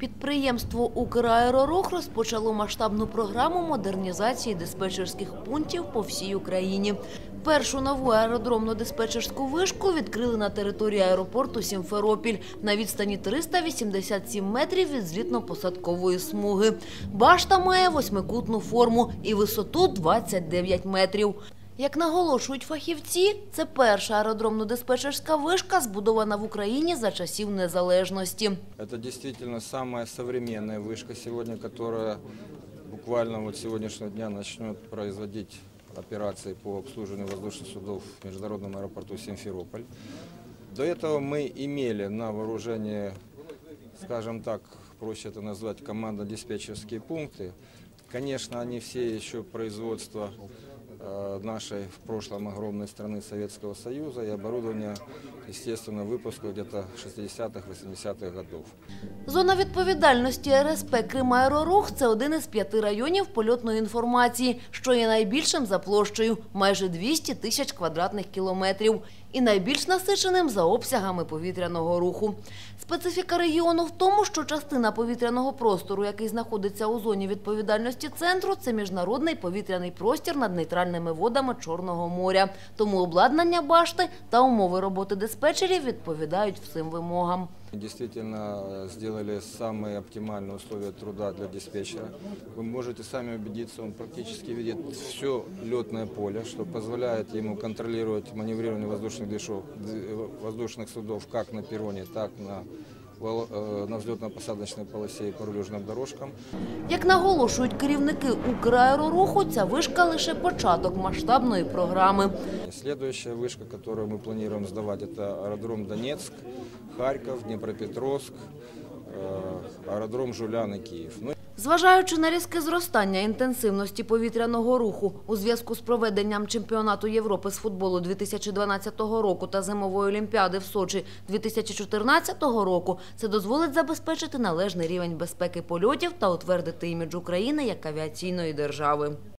Підприємство «Украерорух» розпочало масштабну програму модернізації диспетчерських пунктів по всій Україні. Першу нову аеродромно-диспетчерську вишку відкрили на території аеропорту Сімферопіль на відстані 387 метрів від злітно-посадкової смуги. Башта має восьмикутну форму і висоту 29 метрів. Як наголошують фахівці, це перша аеродромно-диспетчерська вишка, збудована в Україні за часів незалежності. Это действительно самая современная вышка сегодня, которая буквально вот с сегодняшнего дня начнет производить операции по обслуживанию воздушных судов в международном аэропорту Симферополь. До этого мы имели на вооружении, скажем так, проще это назвать командно-диспетчерские пункты. Конечно, они все еще производства э, нашей в прошлом огромной страны Советского Союза и оборудование, естественно, выпуска где-то 60-х, 80-х годов. Зона відповідальності РСП «Кримаерорух» – це один із п'яти районів польотної інформації, що є найбільшим за площею – майже 200 тисяч квадратних кілометрів. І найбільш насиченим за обсягами повітряного руху. Специфіка регіону в тому, що частина повітряного простору, який знаходиться у зоні відповідальності центру, це міжнародний повітряний простір над нейтральними водами Чорного моря. Тому обладнання башти та умови роботи диспетчерів відповідають всім вимогам. Действительно э, сделали самые оптимальные условия труда для диспетчера. Вы можете сами убедиться, он практически видит все летное поле, что позволяет ему контролировать маневрирование воздушных, движов, д- воздушных судов как на перроне, так на, вол- э, на взлетно-посадочной полосе и по рулежным дорожкам. Як наголошують керівники «Украероруху», ця вишка – лише початок масштабної програми. Следующая вышка, которую мы планируем сдавать, это аэродром Донецк, Харьков, Днепропетровск, э, аэродром Жулян и Киев. Зважаючи на різке зростання інтенсивності повітряного руху у зв'язку з проведенням чемпіонату Європи з футболу 2012 року та зимової олімпіади в Сочі 2014 року, це дозволить забезпечити належний рівень безпеки польотів та утвердити імідж України як авіаційної держави.